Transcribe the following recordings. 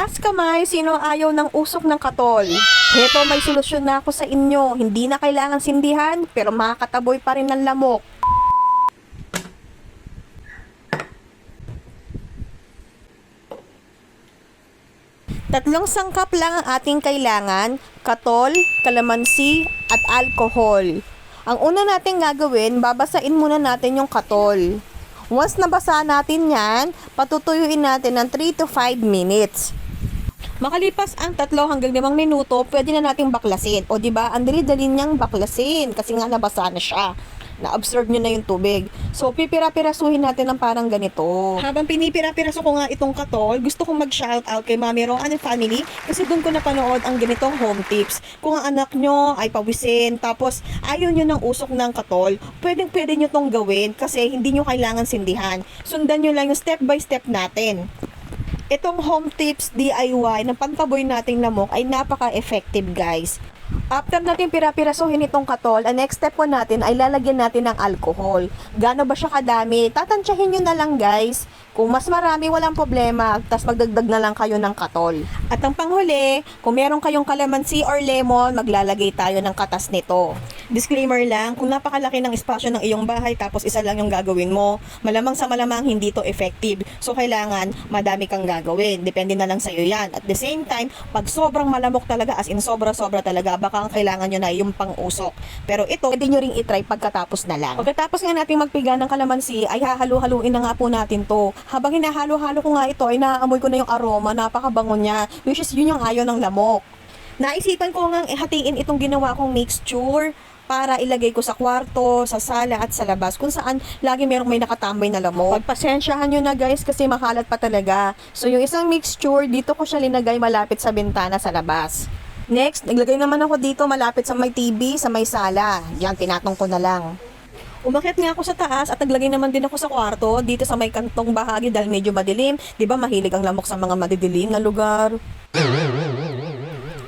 Taas kamay, sino ayaw ng usok ng katol? Heto, may solusyon na ako sa inyo. Hindi na kailangan sindihan, pero makakataboy pa rin ng lamok. Tatlong sangkap lang ang ating kailangan, katol, kalamansi, at alcohol. Ang una natin gagawin, babasain muna natin yung katol. Once nabasa natin yan, patutuyuin natin ng 3 to 5 minutes. Makalipas ang tatlo hanggang limang minuto, pwede na nating baklasin. O di ba, ang dali-dali niyang baklasin kasi nga nabasa na siya. Na-absorb niyo na yung tubig. So, pipira-pirasuhin natin ng parang ganito. Habang pinipira-piraso ko nga itong katol, gusto kong mag-shout out kay Mami Ro and family kasi doon ko napanood ang ganitong home tips. Kung ang anak nyo ay pawisin, tapos ayaw nyo ng usok ng katol, pwedeng pwede nyo tong gawin kasi hindi nyo kailangan sindihan. Sundan nyo lang yung step by step natin. Itong home tips DIY ng pantaboy nating lamok ay napaka-effective guys. After natin pira-pirasuhin itong katol, ang next step po natin ay lalagyan natin ng alcohol. Gano ba siya kadami? Tatansyahin nyo na lang guys. Kung mas marami, walang problema. Tapos magdagdag na lang kayo ng katol. At ang panghuli, kung meron kayong kalamansi or lemon, maglalagay tayo ng katas nito. Disclaimer lang, kung napakalaki ng espasyo ng iyong bahay tapos isa lang yung gagawin mo, malamang sa malamang hindi to effective. So kailangan madami kang gagawin. Depende na lang sa'yo yan. At the same time, pag sobrang malamok talaga, as in sobra-sobra talaga, baka ang kailangan nyo na yung pang-usok. Pero ito, pwede nyo ring itry pagkatapos na lang. Pagkatapos nga natin magpiga ng kalamansi, ay hahalo-haluin na nga po natin to. Habang hinahalo-halo ko nga ito, ay naaamoy ko na yung aroma, napakabango niya. Which is yun yung ayaw ng lamok. Naisipan ko nga hatiin itong ginawa kong mixture para ilagay ko sa kwarto, sa sala at sa labas kung saan lagi merong may nakatambay na lamok. Pagpasensyahan nyo na guys kasi makalat pa talaga. So yung isang mixture, dito ko siya linagay malapit sa bintana sa labas. Next, naglagay naman ako dito malapit sa may TV, sa may sala. Yan, tinatong ko na lang. Umakyat nga ako sa taas at naglagay naman din ako sa kwarto dito sa may kantong bahagi dahil medyo madilim. 'Di ba mahilig ang lamok sa mga madidilim na lugar?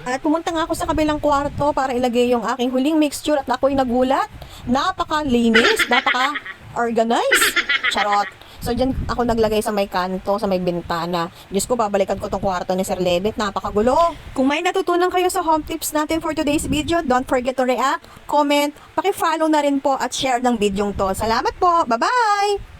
At pumunta nga ako sa kabilang kwarto para ilagay yung aking huling mixture at ako'y nagulat. Napaka-linis, napaka-organized. Charot. So, dyan ako naglagay sa may kanto, sa may bintana. Diyos ko, babalikan ko tong kwarto ni Sir Levet. Napakagulo. Kung may natutunan kayo sa home tips natin for today's video, don't forget to react, comment, paki-follow na rin po at share ng video to. Salamat po. Bye-bye!